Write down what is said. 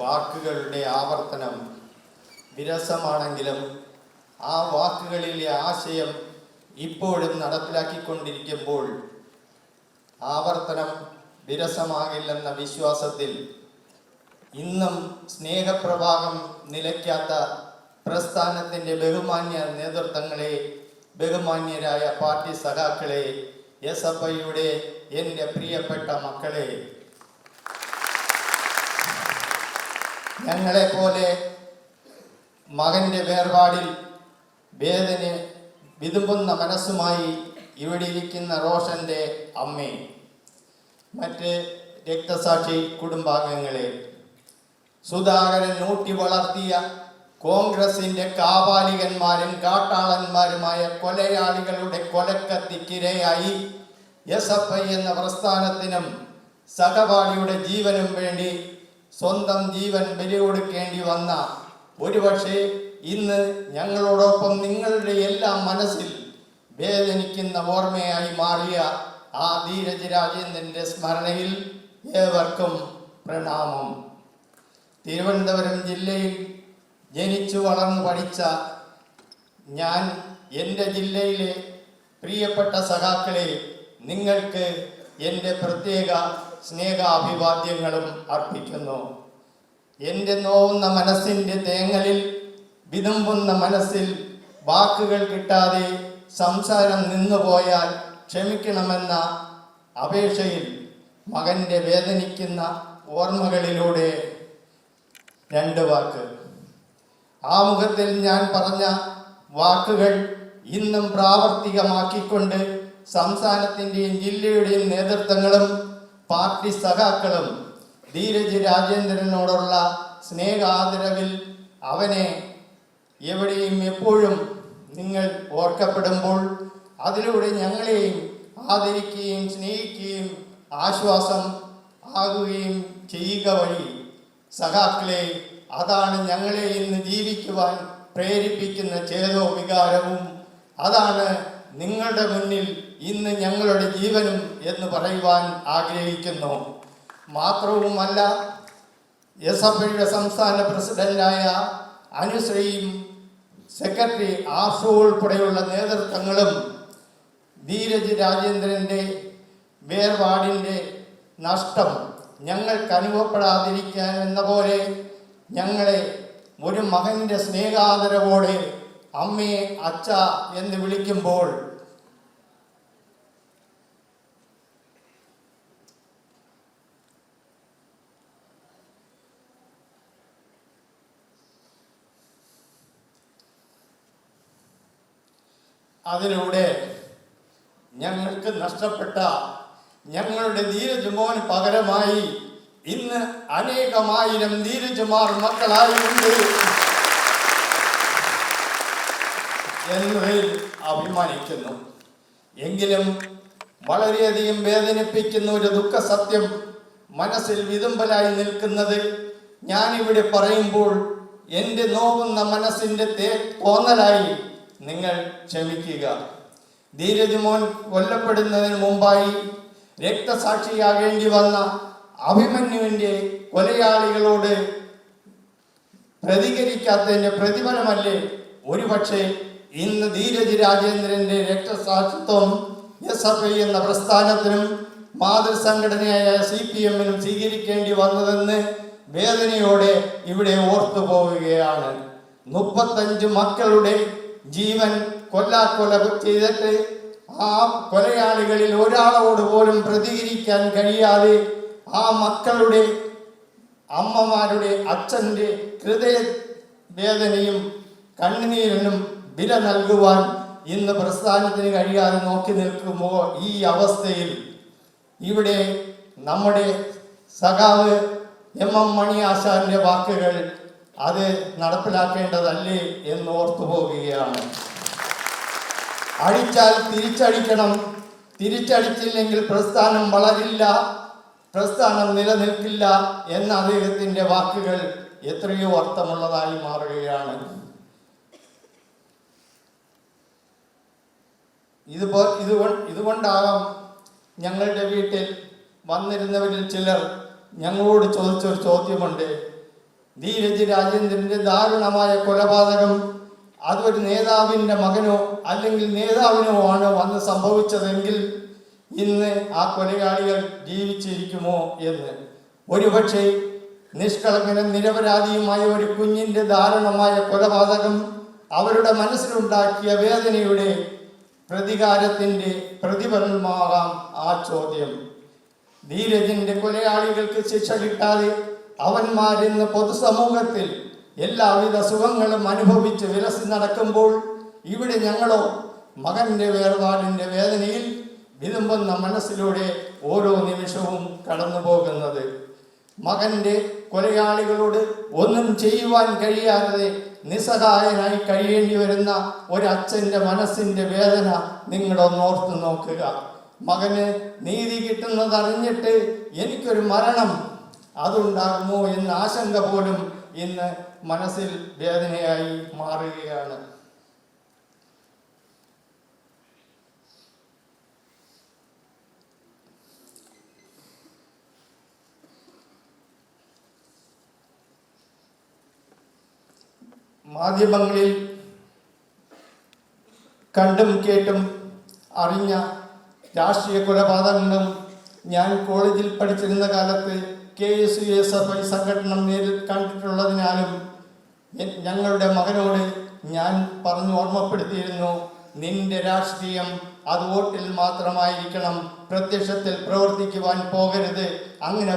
വാക്കുകളുടെ ആവർത്തനം വിരസമാണെങ്കിലും ആ വാക്കുകളിലെ ആശയം ഇപ്പോഴും നടപ്പിലാക്കിക്കൊണ്ടിരിക്കുമ്പോൾ ആവർത്തനം വിരസമാകില്ലെന്ന വിശ്വാസത്തിൽ ഇന്നും സ്നേഹപ്രവാഹം നിലയ്ക്കാത്ത പ്രസ്ഥാനത്തിന്റെ ബഹുമാന്യ നേതൃത്വങ്ങളെ ബഹുമാന്യരായ പാർട്ടി സഖാക്കളെ എസ് എഫ് ഐയുടെ എന്റെ പ്രിയപ്പെട്ട മക്കളെ ഞങ്ങളെ പോലെ മകന്റെ വേർപാടിൽ വേദന വിതുമ്പുന്ന മനസ്സുമായി ഇവിടെ ഇരിക്കുന്ന റോഷന്റെ അമ്മേ മറ്റ് രക്തസാക്ഷി കുടുംബാംഗങ്ങളെ സുധാകരൻ ഊട്ടി വളർത്തിയ കോൺഗ്രസിന്റെ കാപാലികന്മാരും കാട്ടാളന്മാരുമായ കൊലയാളികളുടെ കൊലക്കത്തിക്കിരയായി എസ് എഫ് ഐ എന്ന പ്രസ്ഥാനത്തിനും സഹപാഠിയുടെ ജീവനും വേണ്ടി സ്വന്തം ജീവൻ ബലി കൊടുക്കേണ്ടി വന്ന ഒരുപക്ഷെ ഇന്ന് ഞങ്ങളോടൊപ്പം നിങ്ങളുടെ എല്ലാ മനസ്സിൽ വേദനിക്കുന്ന ഓർമ്മയായി മാറിയ ആ ധീരജ് രാജേന്ദ്രന്റെ സ്മരണയിൽ ഏവർക്കും പ്രണാമം. തിരുവനന്തപുരം ജില്ലയിൽ ജനിച്ചു വളർന്നു പഠിച്ച ഞാൻ എന്റെ ജില്ലയിലെ പ്രിയപ്പെട്ട സഖാക്കളെ നിങ്ങൾക്ക് എന്റെ പ്രത്യേക സ്നേഹാഭിവാദ്യങ്ങളും അർപ്പിക്കുന്നു. എന്റെ നോവുന്ന മനസ്സിന്റെ തേങ്ങലിൽ വിതുമ്പുന്ന മനസ്സിൽ വാക്കുകൾ കിട്ടാതെ സംസാരം നിന്നുപോയാൽ ക്ഷമിക്കണമെന്ന അപേക്ഷയിൽ മകന്റെ വേദനിക്കുന്ന ഓർമ്മകളിലൂടെ രണ്ട് വാക്ക്. ആമുഖത്തിൽ ഞാൻ പറഞ്ഞ വാക്കുകൾ ഇന്നും പ്രാവർത്തികമാക്കിക്കൊണ്ട് സംസ്ഥാനത്തിന്റെയും ജില്ലയുടെയും നേതൃത്വങ്ങളും പാർട്ടി സഖാക്കളും ധീരജ് രാജേന്ദ്രനോടുള്ള സ്നേഹാദരവിൽ അവനെ എവിടെയും എപ്പോഴും നിങ്ങൾ ഓർക്കപ്പെടുമ്പോൾ അതിലൂടെ ഞങ്ങളെയും ആദരിക്കുകയും സ്നേഹിക്കുകയും ആശ്വാസം ആകുകയും ചെയ്യുക വഴി സഖാക്കളെ അതാണ് ഞങ്ങളെ ഇന്ന് ജീവിക്കുവാൻ പ്രേരിപ്പിക്കുന്ന ചേതോ വികാരവും. അതാണ് നിങ്ങളുടെ മുന്നിൽ ഇന്ന് ഞങ്ങളുടെ ജീവനും എന്ന് പറയുവാൻ ആഗ്രഹിക്കുന്നു. മാത്രവുമല്ല എസ് എഫ് ഐയുടെ സംസ്ഥാന പ്രസിഡന്റായ അനുശ്രീയും സെക്രട്ടറി ആഷു ഉൾപ്പെടെയുള്ള നേതൃത്വങ്ങളും ധീരജ് രാജേന്ദ്രന്റെ വേർപാടിന്റെ നഷ്ടം ഞങ്ങൾക്ക് അനുഭവപ്പെടാതിരിക്കാൻ എന്ന പോലെ ഞങ്ങളെ ഒരു മകന്റെ സ്നേഹാദരവോടെ അമ്മയെ അച്ഛ എന്ന് വിളിക്കുമ്പോൾ അതിലൂടെ ഞങ്ങൾക്ക് നഷ്ടപ്പെട്ട ഞങ്ങളുടെ ധീരജുമോന് പകരമായി ഇന്ന് അനേകമായിരം ധീരജുമാർ മക്കളായിട്ടുണ്ട്. എന്നതിൽ അഭിമാനിക്കുന്നു. എങ്കിലും വളരെയധികം വേദനിപ്പിക്കുന്ന ഒരു ദുഃഖ സത്യം മനസ്സിൽ വിതുമ്പലായി നിൽക്കുന്നത് ഞാനിവിടെ പറയുമ്പോൾ എന്റെ നോവുന്ന മനസ്സിന്റെ തേ തോന്നലായി നിങ്ങൾ ക്ഷമിക്കുക. ധീരജ് മോൻ കൊല്ലപ്പെടുന്നതിന് മുമ്പായി രക്തസാക്ഷിയാകേണ്ടി വന്ന അഭിമന്യുവിന്റെ കൊലയാളികളോട് പ്രതികരിക്കാത്തതിന്റെ പ്രതിഫലമല്ലേ ഒരുപക്ഷെ ഇന്ന് ധീരജ് രാജേന്ദ്രന്റെ രക്തസാക്ഷിത്വം എസ് എഫ് ഐ എന്ന പ്രസ്ഥാനത്തിനും മാതൃസംഘടനയായ സി പി എമ്മിനും സ്വീകരിക്കേണ്ടി വന്നതെന്ന് വേദനയോടെ ഇവിടെ ഓർത്തു പോവുകയാണ് മുപ്പത്തഞ്ച് മക്കളുടെ ജീവൻ കൊല്ലാക്കൊല ചെയ്തിട്ട് ആ കൊലയാളികളിൽ ഒരാളോട് പോലും പ്രതികരിക്കാൻ കഴിയാതെ ആ മക്കളുടെ അമ്മമാരുടെ അച്ഛന്റെ ഹൃദയ വേദനയും കണ്ണുനീരിനും വില നൽകുവാൻ ഇന്ന് പ്രസ്ഥാനത്തിന് കഴിയാതെ നോക്കി നിൽക്കുമ്പോൾ ഈ അവസ്ഥയിൽ ഇവിടെ നമ്മുടെ സഖാവ് എം എം മണി ആശാന്റെ വാക്കുകൾ അത് നടപ്പിലാക്കേണ്ടതല്ലേ എന്ന് ഓർത്തു പോവുകയാണ്. അടിച്ചാൽ തിരിച്ചടിക്കണം. തിരിച്ചടിച്ചില്ലെങ്കിൽ പ്രസ്ഥാനം വളരില്ല. പ്രസ്ഥാനം നിലനിൽക്കില്ല എന്ന അദ്ദേഹത്തിന്റെ വാക്കുകൾ എത്രയോ അർത്ഥമുള്ളതായി മാറുകയാണ്. ഇതുപോ ഇതുകൊണ്ട് ഇതുകൊണ്ടാകാം ഞങ്ങളുടെ വീട്ടിൽ വന്നിരുന്നവരിൽ ചിലർ ഞങ്ങളോട് ചോദിച്ചൊരു ചോദ്യമുണ്ട്. ധീരജ് രാജേന്ദ്രന്റെ ദാരുണമായ കൊലപാതകം അതൊരു നേതാവിന്റെ മകനോ അല്ലെങ്കിൽ നേതാവിനോ ആണ് വന്ന് സംഭവിച്ചതെങ്കിൽ ഇന്ന് ആ കൊലയാളികൾ ജീവിച്ചിരിക്കുമോ എന്ന്. ഒരുപക്ഷെ നിഷ്കളങ്കനും നിരപരാധിയുമായ ഒരു കുഞ്ഞിന്റെ ദാരുണമായ കൊലപാതകം അവരുടെ മനസ്സിലുണ്ടാക്കിയ വേദനയുടെ പ്രതികാരത്തിന്റെ പ്രതിഫലമാകാം ആ ചോദ്യം. ധീരജിന്റെ കൊലയാളികൾക്ക് ശിക്ഷ കിട്ടാതെ അവന്മാരിന്ന് പൊതുസമൂഹത്തിൽ എല്ലാവിധ സുഖങ്ങളും അനുഭവിച്ച് വിലസി നടക്കുമ്പോൾ ഇവിടെ ഞങ്ങളോ മകന്റെ വേർപാടിന്റെ വേദനയിൽ വിതുമ്പുന്ന മനസ്സിലൂടെ ഓരോ നിമിഷവും കടന്നു പോകുന്നത് മകന്റെ കൊലയാളികളോട് ഒന്നും ചെയ്യുവാൻ കഴിയാതെ നിസ്സഹായനായി കഴിയേണ്ടി വരുന്ന ഒരച്ഛന്റെ മനസ്സിന്റെ വേദന നിങ്ങളൊന്ന് ഓർത്ത് നോക്കുക. മകന് നീതി കിട്ടുന്നത് അറിഞ്ഞിട്ട് എനിക്കൊരു മരണം അതുണ്ടാകുമോ എന്ന ആശങ്ക പോലും ഇന്ന് മനസ്സിൽ വേദനയായി മാറുകയാണ്. മാധ്യമങ്ങളിൽ കണ്ടും കേട്ടും അറിഞ്ഞ രാഷ്ട്രീയ കൊലപാതകങ്ങളും ഞാൻ കോളേജിൽ പഠിച്ചിരുന്ന കാലത്ത് K S U S F I സംഘടന നേരിൽ കണ്ടിട്ടുള്ളതിനാലും ഞങ്ങളുടെ മകനോട് ഞാൻ പറഞ്ഞു ഓർമ്മപ്പെടുത്തിയിരുന്നു നിന്റെ രാഷ്ട്രീയം അത് വോട്ടിൽ മാത്രമായിരിക്കണം പ്രത്യക്ഷത്തിൽ പ്രവർത്തിക്കുവാൻ പോകരുത് അങ്ങനെ